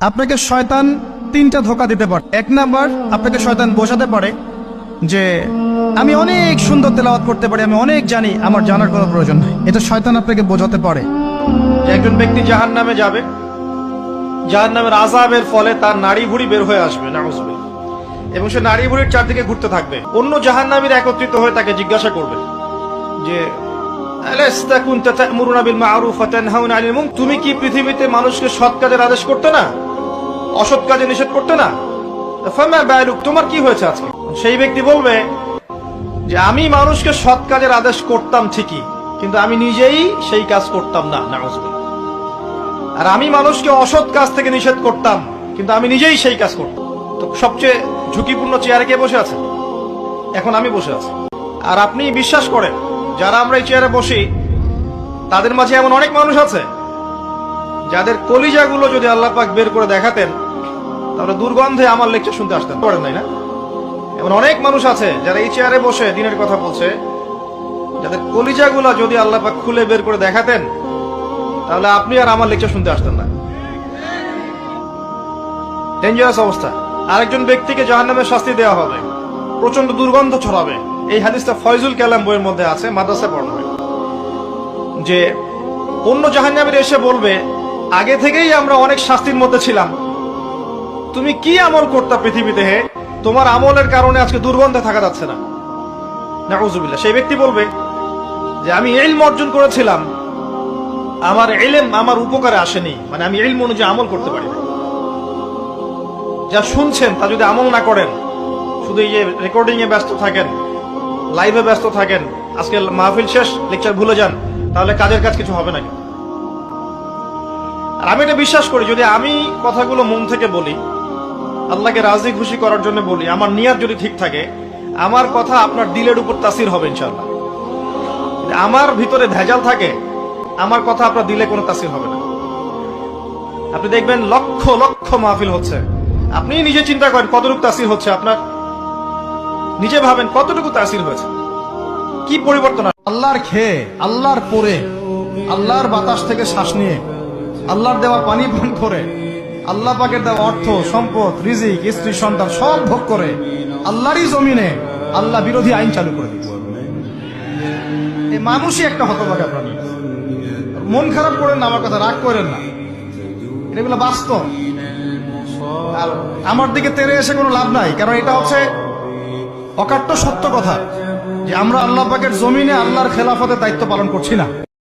আপনাকে শয়তান তিনটা ধোকা দিতে পারে। এক নাম্বার, আপনাকে শয়তান বোঝাতে পারে যে আমি অনেক সুন্দর তেলাওয়াত করতে পারি, আমি অনেক জানি, আমার জানার কোনো প্রয়োজন নাই। এটা শয়তান আপনাকে বোঝাতে পারে। যে একজন ব্যক্তি জাহান নামে যাবে জাহান নামের আজাবের ফলে তার নাড়ি ভুড়ি বের হয়ে আসবে নাউজুবিল্লাহ। এবং সে নাড়ি ভুড়ির চারদিকে ঘুরতে থাকবে। অন্য জাহান নামীর একত্রিত হয়ে তাকে জিজ্ঞাসা করবে যে তুমি কি পৃথিবীতে মানুষকে সৎ কাজের আদেশ করতে না? অসৎ কাজে নিষেধ করতে না? তোমার কি হয়েছে আজকে? সেই ব্যক্তি বলবে যে, আমি মানুষকে সৎ কাজের আদেশ করতাম ঠিকই, কিন্তু আমি নিজেই সেই কাজ করতাম না আর আমি মানুষকে অসৎ কাজ থেকে নিষেধ করতাম, কিন্তু আমি নিজেই সেই কাজ করতাম। তো সবচেয়ে ঝুঁকিপূর্ণ চেয়ারে কে বসে আছে? এখন আমি বসে আছি। আর আপনি বিশ্বাস করেন, যারা আমরা এই চেয়ারে বসি, তাদের মাঝে এমন অনেক মানুষ আছে যাদের কলিজাগুলো যদি আল্লাহ পাক বের করে দেখাতেন, তাহলে দুর্গন্ধে আমার লেকচার শুনতে আসতেন। পারেন নাই না? এমন অনেক মানুষ আছে যারা এই চেয়ারে বসে দিনের কথা বলছে। যাদের কলিজাগুলা যদি আল্লাহ পাক খুলে বের করে দেখাতেন, তাহলে আপনি আর আমার লেকচার শুনতে আসতেন না। ডেঞ্জারাস অবস্থা। আরেকজন ব্যক্তিকে জাহান্নামের শাস্তি দেওয়া হবে। প্রচণ্ড দুর্গন্ধ ছড়াবে। এই হাদিসটা ফয়জুল কালাম বইয়ের মধ্যে আছে মাদ্রাসা পড়ানো হয়। যে অন্য জাহান্নামের এসে বলবে আগে থেকেই আমরা অনেক শাস্তির মধ্যে ছিলাম। তুমি কি আমল করতা পৃথিবীতে হে? তোমার আমলের কারণে আজকে দুর্গন্ধে থাকা যাচ্ছে না। নাউজুবিল্লাহ, সেই ব্যক্তি বলবে যে, আমি ইলম অর্জন করেছিলাম। আমার এলেম আমার উপকারে আসেনি। মানে আমি ইলম অনুযায়ী আমল করতে পারি যা শুনছেন, তা যদি আমল না করেন, শুধু এই যে রেকর্ডিং এ ব্যস্ত থাকেন লাইভে ব্যস্ত থাকেন, আজকে মাহফিল শেষ লেকচার ভুলে যান, তাহলে কাজের কাজ কিছু হবে না কিন্তু। আর আমি এটা বিশ্বাস করি, যদি আমি কথাগুলো মন থেকে বলি, আল্লাহকে রাজি খুশি করার জন্য বলি, আমার নিয়াত যদি ঠিক থাকে, আমার কথা আপনার দিলের উপর তাসির হবে ইনশাল্লাহ আমার ভিতরে ভেজাল থাকে, আমার কথা আপনার দিলে কোনো তাসির হবে না। আপনি দেখবেন লক্ষ লক্ষ মাহফিল হচ্ছে। আপনি নিজে চিন্তা করেন কতটুকু তাসির হচ্ছে, আপনার নিজে ভাবেন কতটুকু তাসির হয়েছে। কি পরিবর্তন আল্লাহর খেয়ে, আল্লাহর পরে আল্লাহর বাতাস থেকে শ্বাস নিয়ে আল্লাহর দেওয়া পানি পান করে, আল্লাহ পাকের দেওয়া অর্থ, সম্পদ, রিজিক, স্ত্রী, সন্তান, সব ভোগ করে আল্লাহরই জমিনে আল্লাহ বিরোধী আইন চালু করে দিচ্ছে এই মানুষই একটা হতভাগা প্রাণী। মন খারাপ করেন না, আমার কথা রাগ করেন না। এগুলো বাস্তব। আর আমার দিকে তেরে এসে কোনো লাভ নাই, কারণ এটা হচ্ছে অকাট্য সত্য কথা যে আমরা আল্লাহ পাকের জমিনে আল্লাহর খেলাফতের দায়িত্ব পালন করছি না।